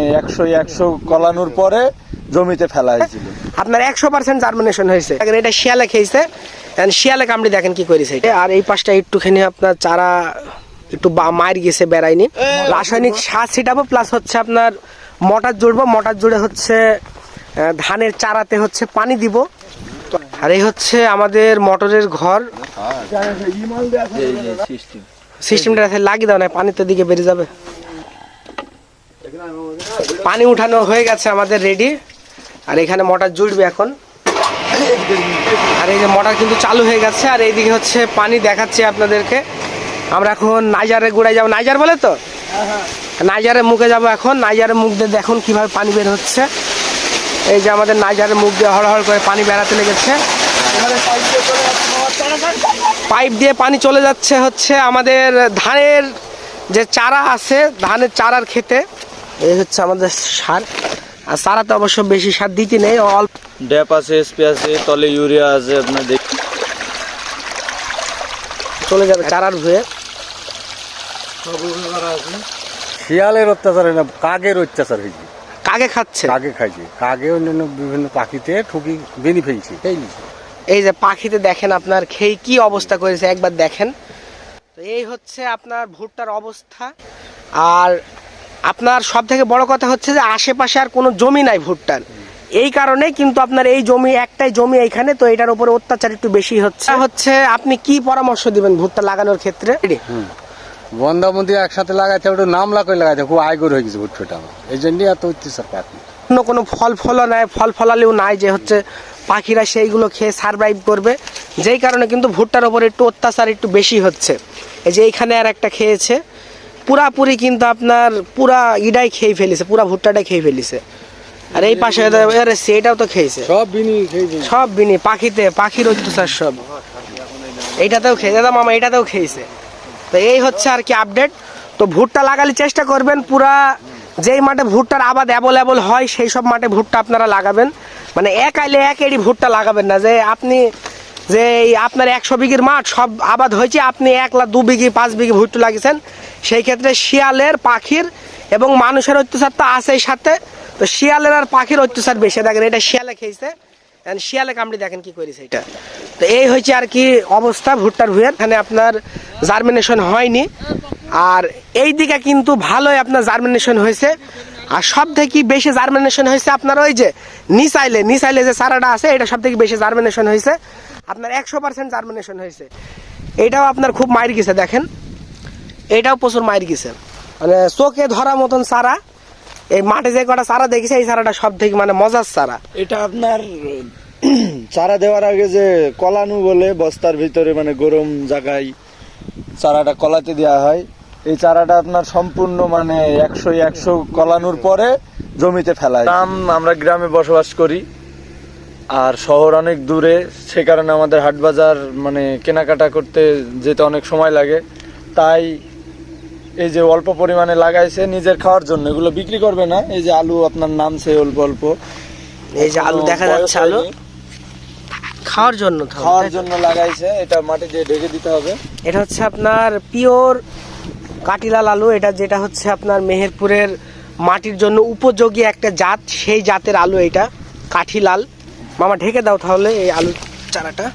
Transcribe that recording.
একশো একশো কলানোর পরে জমিতে ফেলা হয়েছিল আপনার একশো পার্সেন্ট জার্মিনেশন হয়েছে। এটা শিয়ালে খেয়েছে। শিয়ালে কামড়ি দেখেন কি করেছে আর এই পাশটা একটুখানি আপনার চারা একটু বা- মার গেছে বেড়ায়নি। রাসায়নিক সার ছিটাবো প্লাস হচ্ছে আপনার মটার জুড়বো। মটার জুড়ে হচ্ছে আহ, ধানের চারাতে হচ্ছে পানি দিব। আর এই হচ্ছে আমাদের মোটরের ঘর। সিস্টেমটা লাগিয়ে দাও না পানি তো দিকে বেরিয়ে যাবে। পানি উঠানো হয়ে গেছে আমাদের রেডি আর এখানে মোটর জুড়বে এখন। আর এই যে মোটর কিন্তু চালু হয়ে গেছে, আর এইদিকে হচ্ছে পানি দেখাচ্ছে আপনাদেরকে। আমরা এখন নাইজারের গোড়ায় যাব। নাইজার বলে তো? নাইজারের মুখে যাব এখন। নাইজারের মুখ দিয়ে দেখুন কীভাবে পানি বের হচ্ছে। এই যে আমাদের নাইজারের মুখ দিয়ে হড়হড় করে পানি বেড়াতে লেগেছে। পাইপ দিয়ে পানি চলে যাচ্ছে হচ্ছে আমাদের ধানের যে চারা আছে, ধানের চারার খেতে এই হচ্ছে আমাদের সার। আর চারাতে অবশ্য বেশি সার দিতে নেই অল্প। ড্যাপ আছে এসপি আছে তলে ইউরিয়া আছে আপনার দেখ চলে যাবে চারার ভুয়ে। শিয়ালের অত্যাচার না কাকের অত্যাচার হয়েছে। কাকে খাচ্ছে? কাকে খাইছে? কাকে অন্যান্য বিভিন্ন পাখিতে ঠুকি বেনি ফেলছে। এই এই যে পাখিতে দেখেন আপনার খেয়ে কি অবস্থা করেছে একবার দেখেন। তো এই হচ্ছে আপনার ভুট্টার অবস্থা। আর আপনার সব থেকে বড় কথা হচ্ছে যে আশেপাশে আর কোনো জমি নাই ভুট্টার। এই কারণে কিন্তু আপনার এই জমি একটাই জমি এখানে তো এটার উপরে অত্যাচার একটু বেশি হচ্ছে। হচ্ছে আপনি কি পরামর্শ দিবেন ভুট্টা লাগানোর ক্ষেত্রে? বন্ধাবন্দি একসাথে লাগাইছে ওটা নাম লাগাই লাগাইছে খুব আয়গর হয়ে গেছে ভুট্টোটা এই জন্যই এত অত্যাচার পাখি অন্য কোনো ফল ফলও নাই ফল ফলালেও নাই যে হচ্ছে পাখিরা সেইগুলো খেয়ে সারভাইভ করবে। যেই কারণে কিন্তু ভুট্টার ওপর একটু অত্যাচার একটু বেশি হচ্ছে। এই যে এইখানে আর একটা খেয়েছে। পুরাপুরি কিন্তু আপনার পুরা ইডাই খেয়ে ফেলেছে পুরা ভুট্টাটাই খেয়ে ফেলেছে। আর এই পাশে আরে সেটাও তো খেয়েছে। সব বিনি সব বিনি পাখিতে পাখির অত্যাচার সব। এইটাতেও খেয়ে দাদা মামা এটাতেও খেয়েছে। তো এই হচ্ছে আর কি আপডেট তো ভুট্টা লাগালে চেষ্টা করবেন পুরা যেই মাঠে ভুট্টার আবাদ অ্যাভেলেবল হয় সেই সব মাঠে ভুট্টা আপনারা লাগাবেন। মানে এক আইলে এক এডি ভুট্টা লাগাবেন না যে আপনি যে এই আপনার একশো বিঘির মাঠ সব আবাদ হয়েছে, আপনি এক লাখ দু বিঘি, পাঁচ বিঘি ভুট্টা লাগিয়েছেন। সেই ক্ষেত্রে শিয়ালের পাখির এবং মানুষের অত্যাচার তো আছেই সাথে। তো শিয়ালের আর পাখির অত্যাচার বেশি। দেখেন, এটা শিয়ালে খেয়েছে। শিয়ালে কামড়ি দেখেন কি করেছে এটা। তো এই হয়েছে আর কি অবস্থা ভুট্টার ভুয়ের এখানে আপনার জার্মিনেশন হয়নি। আর এই দিকে কিন্তু ভালোই আপনার জার্মিনেশন হয়েছে। আর সব থেকে বেশি জার্মিনেশন হয়েছে আপনার ওই যে নিসাইলে। নিসাইলে যে চারাটা আছে, এটা সব থেকে বেশি জার্মিনেশন হয়েছে। আপনার একশো পার্সেন্ট জার্মিনেশন হয়েছে। এটাও আপনার খুব মাইর গেছে দেখেন। এটাও প্রচুর মাইর গেছে। মানে চোখে ধরা মতন চারা এই মাঠে যে কটা চারা দেখেছে এই চারাটা সব থেকে মানে মজার চারা। এটা আপনার চারা দেওয়ার আগে যে কলানু বলে বস্তার ভিতরে মানে গরম জায়গায় চারাটা কলাতে দেওয়া হয়। এই চারাটা আপনার সম্পূর্ণ মানে একশো একশো কলানোর পরে জমিতে ফেলা হয় গ্রাম আমরা গ্রামে বসবাস করি। আর শহর অনেক দূরে সে কারণে আমাদের হাট বাজার মানে কেনাকাটা করতে যেতে অনেক সময় লাগে। তাই এই যে অল্প পরিমাণে লাগাইছে নিজের খাওয়ার জন্য এগুলো বিক্রি করবে না। এই যে আলু আপনার নামছে অল্প অল্প। এই যে আলু দেখা যাচ্ছে আলু। খাওয়ার জন্য খাওয়ার জন্য লাগাইছে এটা মাটি দিয়ে ঢেকে দিতে হবে। এটা হচ্ছে আপনার পিওর কাটিলাল আলু এটা যেটা হচ্ছে আপনার মেহেরপুরের মাটির জন্য উপযোগী একটা জাত সেই জাতের আলু এটা কাঠিলাল। মামা ঢেকে দাও তাহলে এই আলু চারাটা।